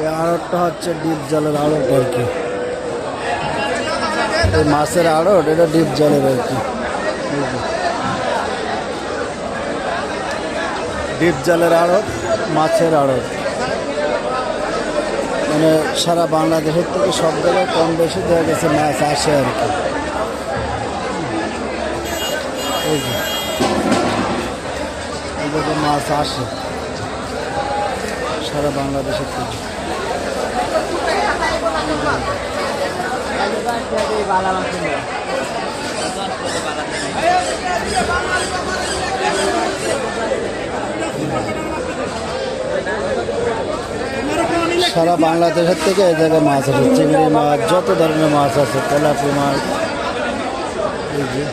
এই আড়তটা হচ্ছে ডিপ জলের আড়ত আর কি। এই মাছের আড়ত, এটা ডিপ জলের আর কি। ডিপ জলের আড়ত, মাছের আড়ত। মানে সারা বাংলাদেশের থেকে সব জায়গায় কম বেশি দেখা গেছে মাছ আসে আর কি। মাছ আসে। সারা বাংলাদেশের থেকে। সারা বাংলাদেশের থেকে এই জায়গায় মাছ আসে। চিংড়ি মাছ, যত ধরনের মাছ আছে, তেলাপি মাছ, এই যে।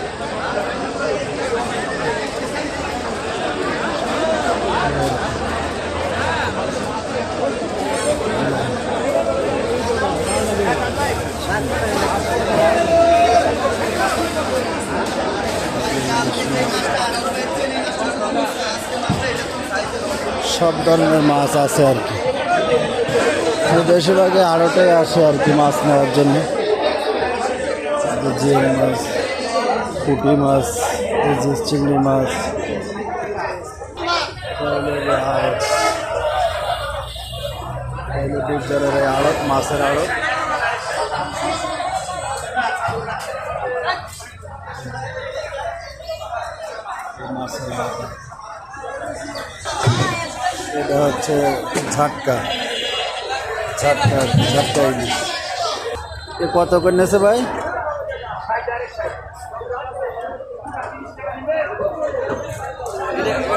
সব ধরনের মাছ আছে আর কি। তো বেশিরভাগই আড়টাই আসে আর কি মাছ নেওয়ার জন্য। এই মাছ, পুঁটি মাছ চিংড়ি মাছ, তাহলে আড়ত, মাছের আড়ত। এটা হচ্ছে ঝাটকা। ঝাটকা ঝাটকা ইলিশ। কত করে নেছে ভাই?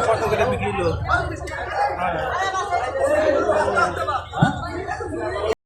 কত করে বিক্রি